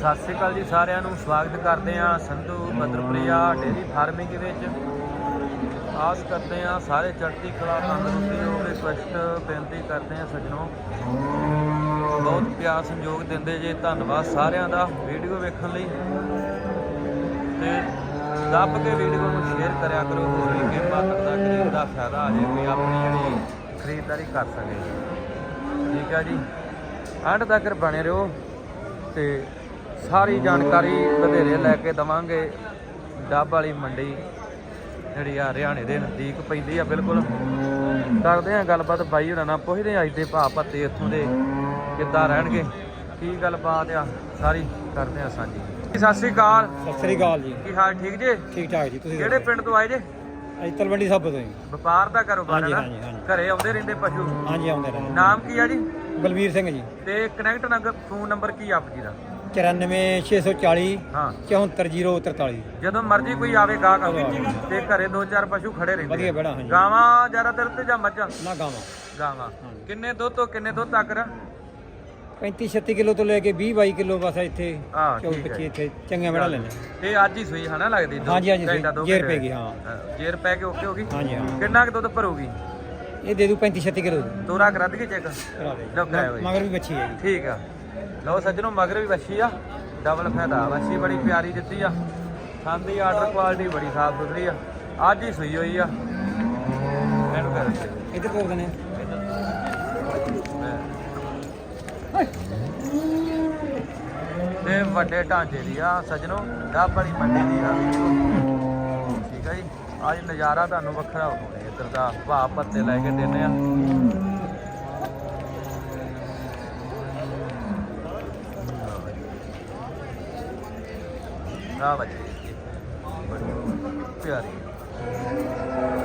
ਸਤਿ ਸ੍ਰੀ ਅਕਾਲ ਜੀ ਸਾਰਿਆਂ ਨੂੰ, ਸਵਾਗਤ ਕਰਦੇ ਹਾਂ ਸੰਧੂ ਬਦਰਪ੍ਰਿਆ ਡੇਰੀ ਫਾਰਮਿੰਗ ਵਿੱਚ। ਆਸ ਕਰਦੇ ਹਾਂ ਸਾਰੇ ਚੜ੍ਹਦੀ ਕਲਾ, ਤੰਦਰੁਸਤੀ ਹੋ ਰਿਕਵੈਸਟ ਬੇਨਤੀ ਕਰਦੇ ਹਾਂ ਸੱਜਣੋ। ਬਹੁਤ ਪਿਆਰ ਸੰਯੋਗ ਦਿੰਦੇ ਜੇ ਧੰਨਵਾਦ ਸਾਰਿਆਂ ਦਾ ਵੀਡੀਓ ਵੇਖਣ ਲਈ। ਤੇ ਦੱਬ ਕੇ ਵੀਡੀਓ ਨੂੰ ਸ਼ੇਅਰ ਕਰਿਆ ਕਰੋ, ਹੋਰ ਵੀ ਕਿ ਪਾਤਰ ਦਾ ਗਰੀਬ ਦਾ ਫਾਇਦਾ ਆ ਜੇ ਕੋਈ ਆਪਣੀ ਜਿਹੜੀ ਖਰੀਦਦਾਰੀ ਕਰ ਸਕੇ। ਠੀਕ ਹੈ ਜੀ। ਐਂਡ ਤੱਕ ਬਣੇ ਰਹੋ ਤੇ ਸਾਰੀ ਜਾਣਕਾਰੀ ਵਧੇਰੇ ਲੈ ਕੇ ਦਵਾਂਗੇ। ਡੱਬ ਵਾਲੀ ਮੰਡੀ ਜਿਹੜੀ ਆ ਹਰਿਆਣੇ ਦੇ ਨਜ਼ਦੀਕ ਪੈਂਦੀ ਆ ਬਿਲਕੁਲ। ਕਰਦੇ ਆ ਗੱਲਬਾਤ ਬਾਈ ਹੋਣਾ ਨਾਲ ਪੁੱਛਦੇ ਆ ਅੱਜ ਦੇ ਭਾਅ ਪੱਤੇ ਇੱਥੋਂ ਦੇ ਕਿੱਦਾਂ ਰਹਿਣਗੇ? ਕੀ ਗੱਲਬਾਤ ਆ? ਸਾਰੀ ਕਰਦੇ ਆ ਸਾਂਝੀ। ਸਤਿ ਸ੍ਰੀ ਅਕਾਲ। ਸਤਿ ਸ੍ਰੀ ਅਕਾਲ ਜੀ। ਕੀ ਹਾਲ ਠੀਕ ਜੇ? ਠੀਕ ਠਾਕ ਜੀ ਤੁਸੀਂ ਕਿਹੜੇ ਪਿੰਡ ਤੋਂ ਆਏ ਜੇ? ਅੱਜ ਤਲਵੰਡੀ ਸਾਬੋ ਤੋਂ ਜੀ। ਵਪਾਰ ਦਾ ਕਾਰੋਬਾਰ ਹੈ ਹਾਂਜੀ, ਨਾ? ਹਾਂਜੀ, ਹਾਂਜੀ। ਘਰੇ ਆਉਂਦੇ ਰਹਿੰਦੇ ਪਸ਼ੂ? ਹਾਂਜੀ ਆਉਂਦੇ ਰਹੇ ਨਾਮ ਕੀ ਆ ਜੀ? ਬਲਵੀਰ ਸਿੰਘ ਜੀ। ਤੇ ਕਨੈਕਟ ਨੰਬਰ ਫੋਨ ਨੰਬਰ ਕੀ ਆ ਆਪ ਜੀ ਦਾ? 94640 ਹਾਂ। 74043 ਜਦੋਂ ਮਰਜ਼ੀ ਕੋਈ ਆਵੇ ਗਾਹਕ ਤੇ ਘਰੇ ਦੋ ਚਾਰ ਪਸ਼ੂ ਖੜੇ ਰਹਿੰਦੇ ਵਧੀਆ। ਬੜਾ ਹਾਂਜੀ। ਗਾਵਾਂ ਜ਼ਿਆਦਾਤਰ ਤੇ ਜਾਂ ਮੱਝਾਂ? ਨਾ ਗਾਵਾਂ। ਗਾਵਾਂ। ਕਿੰਨੇ ਦੁੱਧ ਤੋਂ ਕਿੰਨੇ ਦੁੱਧ ਤੱਕ ਰ? 35 36 ਕਿਲੋ ਤੋਂ ਲੈ ਕੇ 20 22 ਕਿਲੋ ਬਸ ਇੱਥੇ। ਹਾਂ 24 ਠੀਕ 25 ਹੈ ਇੱਥੇ। ਚੰਗੀਆਂ ਬੜਾ ਲੈਣੇ ਤੇ ਅੱਜ ਹੀ ਸੂਈ ਹਨਾ ਲੱਗਦੀ ਦੋ ਹਾਂਜੀ, ਹਾਂਜੀ, ਜੇਰ। ਪੈ ਗਈ, ਹਾਂ। ਜੇਰ ਪੈ ਕੇ ਓਕੇ ਹੋ ਗਈ? ਹਾਂਜੀ ਹਾਂ। ਕਿੰਨਾ ਕੁ ਦੁੱਧ ਭਰੂਗੀ? ਇਹ ਦੇ ਦੂ 35 36 ਕਿਲੋ ਤੋਰਾ ਕਰਾ ਦਈਏ ਚੈੱਕ ਕਰਾ ਦੇ। ਮਗਰ ਵੀ ਬੱਚੀ ਹੈ ਠੀਕ ਆ। ਲਓ ਸੱਜਣੋ ਮਗਰ ਵੀ ਵੱਛੀ ਆ। ਡਬਲ ਫਾਇਦਾ। ਵੱਛੀ ਬੜੀ ਪਿਆਰੀ ਦਿੱਤੀ ਆ। ਖਾਂਦੀ ਆਰਡਰ ਕੁਆਲਿਟੀ ਬੜੀ ਸਾਫ਼ ਸੁਥਰੀ ਆ। ਅੱਜ ਹੀ ਸੂਈ ਹੋਈ ਆ। ਇਹਨੂੰ ਕਰ ਇੱਧਰ ਤੋਰ ਦਨੇ ਤੇ ਵੱਡੇ ਢਾਂਚੇ ਦੀ ਆ। ਸੱਜਣੋ ਡੱਬ ਵਾਲੀ ਮੰਡੀ ਦੀ ਆ। ਠੀਕ ਆ ਜੀ। ਅੱਜ ਨਜ਼ਾਰਾ ਤੁਹਾਨੂੰ ਵੱਖਰਾ ਹੋਣਾ ਇੱਧਰ ਦਾ ਭਾਅ ਪੱਤੇ ਲੈ ਕੇ ਦਿੰਨੇ ਆ। ਆ ਬੱਚੇ ਪਿਆਰੀ।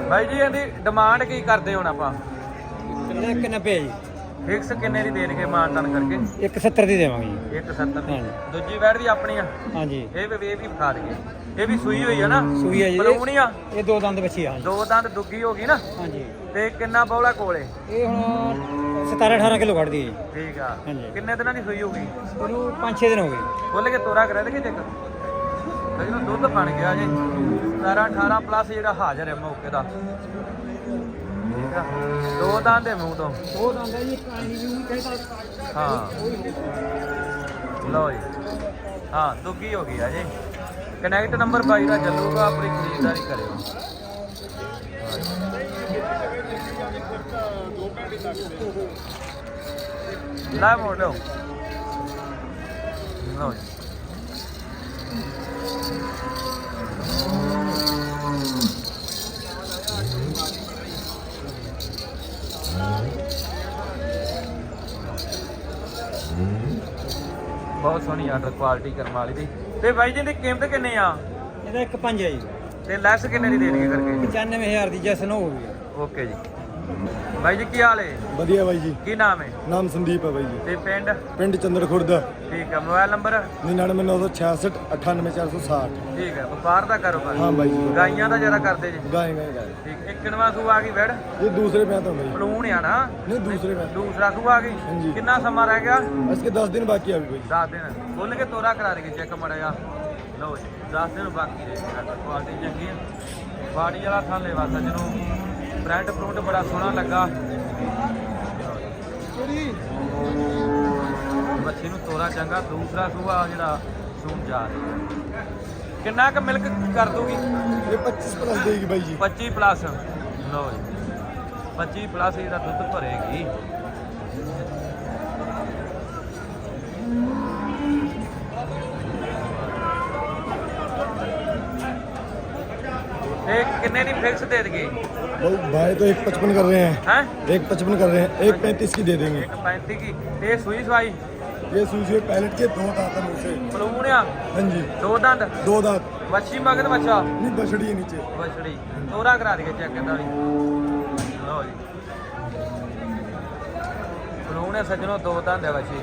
ਬਾਈ ਜੀ ਇਹਦੀ ਡਿਮਾਂਡ ਕੀ ਕਰਦੇ ਹੁਣ ਆਪਾਂ? ਇਹਦਾ ਇੱਕ 90 ਜੀ। ਫਿਕਸ ਕਿੰਨੇ ਦੀ ਦੇਣਗੇ ਮਾਨਤਾਨ ਕਰਕੇ? ਇੱਕ 70 ਦੀ ਦੇਵਾਂਗੇ ਜੀ। 170 ਦੀ। ਦੂਜੀ ਵੈੜ ਵੀ ਆਪਣੀ ਆ। ਹਾਂਜੀ। ਇਹ ਵੀ ਇਹ ਵੀ ਵਿਖਾ ਦਈਏ। ਇਹ ਵੀ ਸੂਈ ਹੋਈ ਆ ਨਾ? ਸੂਈ ਹੈ ਜੀ। ਪਲੂਣੀ ਆ? ਇਹ ਦੋ ਦੰਦ ਬੱਚੀ ਆ ਦੋ ਦੰਦ ਦੁੱਗੀ ਹੋ ਗਈ ਨਾ? ਹਾਂਜੀ। ਤੇ ਕਿੰਨਾ ਬੌਲਾ ਕੋਲੇ? ਇਹ ਹੁਣ 17 18 ਕਿਲੋ ਕੱਢਦੀ ਹੈ ਜੀ। ਠੀਕ ਆ। ਕਿੰਨੇ ਦਿਨਾਂ ਦੀ ਸੂਈ ਹੋਊਗੀ ਉਹਨੂੰ 5-6 ਦਿਨ ਹੋ ਗਏ। ਖੁੱਲ ਕੇ ਤੋਰਾ ਕਰਾ ਦੇਗੇ ਚੈੱਕ ਲੇਕਿਨ ਦੁੱਧ ਬਣ ਗਿਆ ਜੀ। 17 18 ਪਲੱਸ ਜਿਹੜਾ ਹਾਜ਼ਰ ਹੈ ਮੌਕੇ ਦਾ। ਠੀਕ ਆ? ਦੋ ਦੰਦ ਦੇ ਮੂੰਹ ਤੋਂ। ਉਹ ਦੰਦ ਹੈ ਜੀ ਕਾਣੀ ਵੀ ਕਹਿੰਦਾ ਹਾਂ। ਲਓ ਜੀ। ਹਾਂ ਦੁੱਗੀ ਹੋ ਗਈ ਆ ਜੀ। ਕਨੈਕਟ ਨੰਬਰ 22 ਦਾ ਚੱਲੂਗਾ ਆਪਣੀ ਖਰੀਦਦਾਰੀ ਕਰਿਓ। ਲੈ ਮੋੜ। ਲਓ ਜੀ। ਬਹੁਤ ਸੋਹਣੀ ਆਰਡਰ ਕੁਆਲਿਟੀ ਕਰਮ ਵਾਲੀ ਦੀ। ਤੇ ਬਾਈ ਜੀ ਦੀ ਕੀਮਤ ਕਿੰਨੀ ਆ? ਇਹਦਾ ਇੱਕ ਪੰਜ ਹੈ ਜੀ। ਤੇ ਲੈਸ ਕਿੰਨੇ ਦੀ ਦੇਣਗੇ ਕਰਕੇ? 95000 ਦੀ ਜੈਸਨ ਹੋ ਗਈ ਓਕੇ ਜੀ। ਬਾਈ ਜੀ ਕੀ ਹਾਲ ਏ? ਵਧੀਆ ਬਾਈ ਜੀ। ਕੀ ਨਾਮ ਏ? ਨਾਮ ਸੰਦੀਪ ਹੈ ਬਾਈ ਜੀ। ਤੇ ਪਿੰਡ? ਪਿੰਡ ਚੰਦਰ ਖੁਰਦ ਠੀਕ ਹੈ ਮੋਬਾਈਲ ਨੰਬਰ? 9966 ਠੀਕ ਹੈ ਵਪਾਰ ਦਾ ਕਾਰੋਬਾਰ? ਹਾਂ ਬਾਈ ਜੀ। ਗਾਈਆਂ ਦਾ ਜਰਾ ਕਰਦੇ ਜੀ? ਗਾਏ ਗਾਏ ਠੀਕ ਇੱਕ ਕਿੰਨਵਾ ਸੂ ਆ ਗਈ ਵੜ ਇਹ ਦੂਸਰੇ ਪਿਆ ਤੋਂ ਬਾਈ ਪਲੂਣ ਆ ਨਾ? ਨਹੀਂ ਦੂਸਰੇ ਪਿਆ ਦੂਸਰਾ ਸੂ ਆ ਗਈ? ਕਿੰਨਾ ਸਮਾਂ ਰਹਿ ਗਿਆ? ਇਸ ਕੇ 10 ਦਿਨ ਬਾਕੀ ਆ ਵੀ ਬਾਈ 10 ਦਿਨ। ਬੋਲ ਕੇ ਤੋਰਾ ਕਰਾ ਰਹੀ ਚੈੱਕ ਮੜਿਆ ਲਓ ਜੀ 10 ਦਿਨ ਬਾਕੀ ਰਹਿ ਗਿਆ ਕੁਆਲਿਟੀ ਚੰਗੀ ਹੈ ਬਾੜੀ ਵਾਲਾ ਥਾਲੇ ਵਾਸਾ ਜਿਹਨੂੰ ਬ੍ਰਾਂਡ ਬਰੂਡ ਬੜਾ ਸੋਹਣਾ ਲੱਗਾ। ਬੱਚੇ ਨੂੰ ਤੋਰਾ ਚੰਗਾ ਦੂਸਰਾ ਸੂਆ ਜਿਹੜਾ ਸੂਣ ਜਾ ਰਿਹਾ। ਕਿੰਨਾ ਕ ਮਿਲਕ ਕਰ ਦੋਗੀ? ਇਹ 25 ਪਲੱਸ ਦੇਗੀ ਬਾਈ ਜੀ। 25 ਪਲੱਸ ਲਓ ਜੀ। 25 ਪਲੱਸ ਇਹਦਾ ਦੁੱਧ ਭਰੇਗੀ। ਇਹ ਕਿੰਨੇ ਦੀ ਫਿਕਸ ਦੇ ਦਗੇ भाई भाई तो एक पचपन कर रहे हैं ਹੈ एक पचपन कर रहे हैं एक पैंतीस की दे देंगे 35 ਕੀ ਤੇ ਸੂਈ ਸਵਾਈ ये सूझे पैलेट के दो दांत है मुझसे ਪਲੂਣ ਆ हाँ जी ਦੋ ਦੰਦ दो दांत ਵੱਛੀ ਮਗਰ ਵੱਛਾ नहीं बछड़ी है नीचे ਵਛੜੀ ਤੋਰਾ ਕਰਾ ਦਈਏ ਚੈੱਕ ਇਹਦਾ ਵੀ ਲਓ ਜੀ ਪਲੂਣ ਹੈ ਸੱਜਣੋ ਦੋ ਦੰਦ ਹੈ ਵੱਛੀ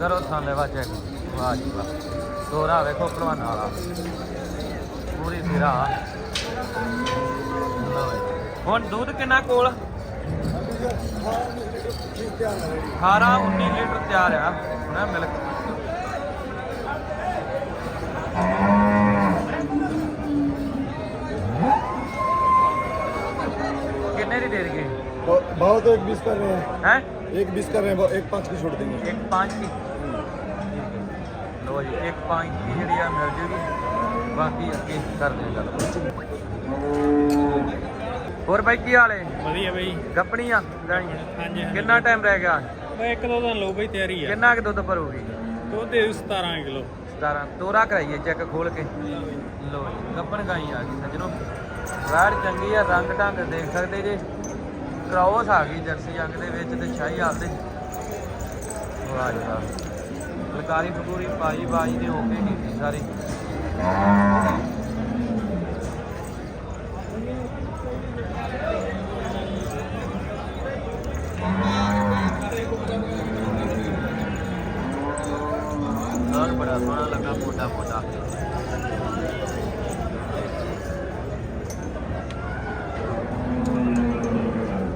ਕਰੋ ਥਾਂ ਲੈਵਾ ਚੈੱਕ ਵਾਹ ਜੀ ਵਾਹ ਤੋਰਾ ਵੇਖੋ ਭਲਵਾਨ ਵਾਲਾ ਪੂਰੀ ਸਿਰਾ ਹੁਣ ਦੁੱਧ ਕਿੰਨਾ ਕੋਲ 18 19 ਲੀਟਰ ਤਿਆਰ ਆ ਨਾ ਮਿਲਕ ਕਿੰਨੇ ਦੀ ਦੇ ਦਈਏ भाव तो एक बीस कर रहे हैं ਹੈ एक बीस कर रहे हैं भाव एक पाँच की छोड़ देंगे ਇੱਕ ਪੰਜ ਦੀ ਲੋ ਜੀ ਇੱਕ ਪੰਜ ਦੀ ਜਿਹੜੀ ਆ ਮਿਲ ਜੂਗੀ। ਬਾਕੀ ਅੱਗੇ ਕਰਦੇ ਹਾਂ ਗੱਲ। ਹੋਰ ਬਾਈ ਕੀ ਹਾਲ ਹੈ ਵਧੀਆ ਬਈ। ਗੱਪਣੀਆਂ ਹਾਂਜੀ ਹਾਂਜੀ ਕਿੰਨਾ ਟਾਈਮ ਰਹਿ ਗਿਆ? ਬਈ ਇੱਕ ਦੋ ਦਿਨ ਲੋ ਬਈ ਤਿਆਰੀ ਆ। ਕਿੰਨਾ ਕੁ ਦੁੱਧ ਭਰੂਗੀ ਦੁੱਧ ਦੇ 17 ਕਿਲੋ। 17 ਤੋਰਾ ਕਰਾਈਏ ਚੈੱਕ ਖੋਲ ਕੇ। ਲੋ ਜੀ ਗੱਪਣ ਗਾਈ ਆ ਗਈ ਸੱਜਣੋ। ਵੈੜ ਚੰਗੀ ਆ ਰੰਗ ਢੰਗ ਦੇਖ ਸਕਦੇ ਜੇ। ਕ੍ਰੋਸ ਆ ਗਈ ਜਰਸੀ ਅੰਗ ਦੇ ਵਿੱਚ ਤੇ ਸ਼ਾਹੀ ਦੇ। ਵਾਹ ਜੀ ਵਾਹ। ਲਕਾਰੀ ਫਕੂਰੀ ਪਾਈ ਬਾਈ ਨੇ ਓਕੇ ਕੀਤੀ ਸਾਰੀ। ਬੜਾ ਸੋਹਣਾ ਲੱਗਾ ਮੋਟਾ ਮੋਟਾ।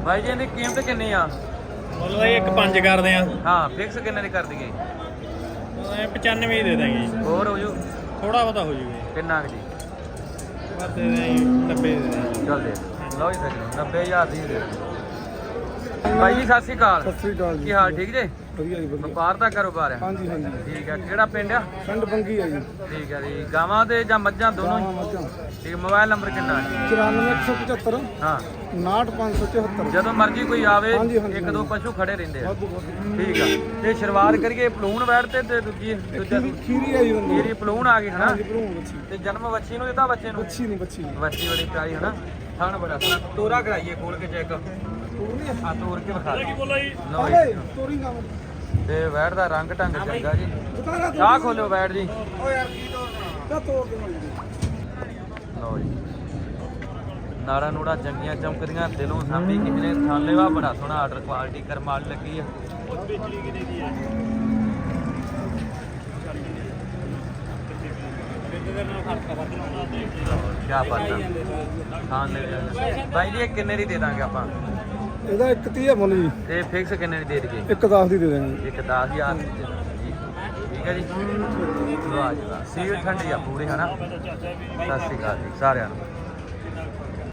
ਭਾਈ ਜੀ ਇਹਦੀ ਕੀਮਤ ਕਿੰਨੀ ਆ? ਮੁੱਲ ਦਾ ਇੱਕ ਪੰਜ ਕਰਦੇ ਆ। ਹਾਂ ਫਿਕਸ ਕਿੰਨੇ ਦੀ ਕਰ ਦਈਏ? 95 ਦੇ ਦਾਂਗੇ ਜੀ। ਦੇ ਦਾਂਗੇ 90 ਦੇ ਦਾਂਗੇ ਚੱਲ ਦੇ। ਦਿਓ। ਜੀ ਦੀ ਦੇ ਸਤਿ ਸ਼੍ਰੀ ਅਕਾਲ। ਸਤਿ ਸ੍ਰੀ ਅਕਾਲ ਕੀ ਹਾਲ ਠੀਕ ਜੇ? ਵਪਾਰ ਦਾ ਕਾਰੋਬਾਰ ਹੈ ਹਾਂਜੀ ਹਾਂਜੀ। ਠੀਕ ਹੈ ਕਿਹੜਾ ਪਿੰਡ ਆ? ਪਿੰਡ ਬੰਗੀ ਆ ਜੀ। ਠੀਕ ਹੈ ਜੀ। ਗਾਵਾਂ ਦੇ ਜਾਂ ਮੱਝਾਂ ਦੋਨੋਂ ਹੀ? ਠੀਕ ਮੋਬਾਈਲ ਨੰਬਰ ਕਿੰਨਾ ਹੈ? 94175 ਹਾਂ। 98574 ਜਦੋਂ ਮਰਜ਼ੀ ਕੋਈ ਆਵੇ ਇੱਕ ਦੋ ਪਸ਼ੂ ਖੜੇ ਰਹਿੰਦੇ ਆ। ਠੀਕ ਆ। ਤੇ ਸ਼ੁਰੂਆਤ ਕਰੀਏ ਪਲੂਨ ਵੈੜ ਤੇ ਤੇ ਦੂਜੀ ਦੂਜਾ ਖੀਰੀ ਆ ਜੀ ਬੰਦੇ ਮੇਰੀ ਪਲੂਣ ਆ ਗਈ ਹਨਾ? ਤੇ ਜਨਮ ਵੱਛੀ ਨੂੰ ਦਿੱਤਾ ਬੱਚੇ ਨੂੰ? ਬੱਚੀ ਨਹੀਂ ਬੱਚੀ ਵੱਛੀ ਬੜੀ ਪਿਆਰੀ ਹਨਾ? ਥਣ ਬੜਾ ਤੋਰਾ ਕਰਾਈਏ ਖੋਲ ਕੇ ਚੈੱਕ। ਤੇ ਵੈੜ ਦਾ। ਰੰਗ ਢੰਗ ਚੰਗਾ ਜੀ। ਆਹ ਖੋਲਿਓ ਵੈੜ ਜੀ। ਓ ਯਾਰ ਕੀ ਤੋਰ ਦੇ। ਲਓ ਜੀ। ਨਾੜਾ ਨੂੜਾ ਚੰਗੀਆਂ ਚਮਕਦੀਆਂ ਦਿਲੋਂ ਸਾਂਭੀ ਕਿਸੇ ਨੇ। ਥਾਲੇਵਾ ਬੜਾ ਸੋਹਣਾ ਆਰਡਰ ਕੁਆਲਿਟੀ ਕਰਮਾਲ ਲੱਗੀ ਆ। ਉਹ ਬਾਤ ਆ। ਖਾਣ ਲੈ ਬਾਈ ਜੀ ਇਹ ਕਿੰਨੇ ਦੀ ਦੇ ਦਾਂਗੇ ਆਪਾਂ? ਇਹਦਾ ਇੱਕ 30 ਹੈ ਮੁੱਲ ਜੀ। ਤੇ ਫਿਕਸ ਕਿੰਨੇ ਦੀ ਦੇ ਦਈਏ? ਇੱਕ 10 ਦੀ ਦੇ ਦੇਣੀ ਇੱਕ 10000 ਦੀ ਦੇ ਦਾਂਗੇ ਜੀ ਠੀਕ ਹੈ ਜੀ। ਵਾਹ। ਸੀਲ ਠੰਡੀ ਆ ਪੂਰੀ ਹਨਾ? ਸਤਿ ਸ਼੍ਰੀ ਅਕਾਲ ਜੀ ਸਾਰਿਆਂ ਨੂੰ।